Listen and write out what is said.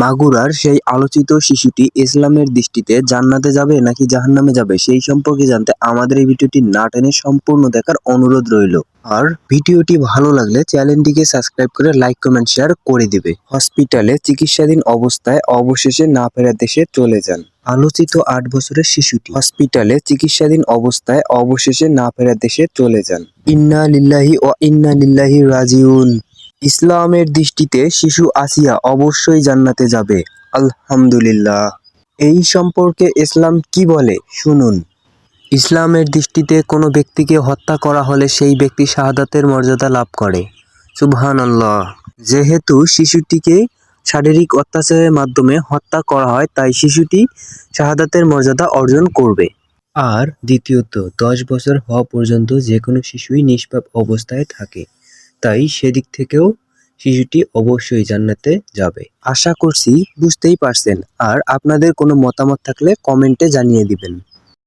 মাগুরার সেই আলোচিত শিশুটি ইসলামের দৃষ্টিতে জান্নাতে যাবে নাকি জাহান্নামে যাবে, সেই সম্পর্কে জানতে আমাদের এই ভিডিওটি না টেনে সম্পূর্ণ দেখার অনুরোধ রইল। আর ভিডিওটি ভালো লাগলে চ্যানেলটিকে সাবস্ক্রাইব করে লাইক, কমেন্ট, শেয়ার করে দিবে। হসপিটালে চিকিৎসাধীন অবস্থায় অবশেষে না ফেরার দেশে চলে যান। আলোচিত আট বছরের শিশুটি হসপিটালে চিকিৎসাধীন অবস্থায় অবশেষে না ফেরার দেশে চলে যান। ইন্না লিল্লাহি ও ইন্না লিল্লাহি রাজিউন। ইসলামের দৃষ্টিতে শিশু আসিয়া অবশ্যই জান্নাতে যাবে। আলহামদুলিল্লাহ। এই সম্পর্কে ইসলাম কি বলে? শুনুন। ইসলামের দৃষ্টিতে কোনো ব্যক্তিকে হত্যা করা হলে সেই ব্যক্তি শাহাদাতের মর্যাদা লাভ করে। সুবহান আল্লাহ যেহেতু শিশুটিকে শারীরিক অত্যাচারের মাধ্যমে হত্যা করা হয়, তাই শিশুটি শাহাদাতের মর্যাদা অর্জন করবে। আর দ্বিতীয়ত, দশ বছর হওয়া পর্যন্ত যে কোনো শিশুই নিষ্পাপ অবস্থায় থাকে। তাই সেদিক থেকেও শিশুটি অবশ্যই জান্নাতে যাবে। আশা করছি বুঝতেই পারছেন। আর আপনাদের কোনো মতামত থাকলে কমেন্টে জানিয়ে দিবেন।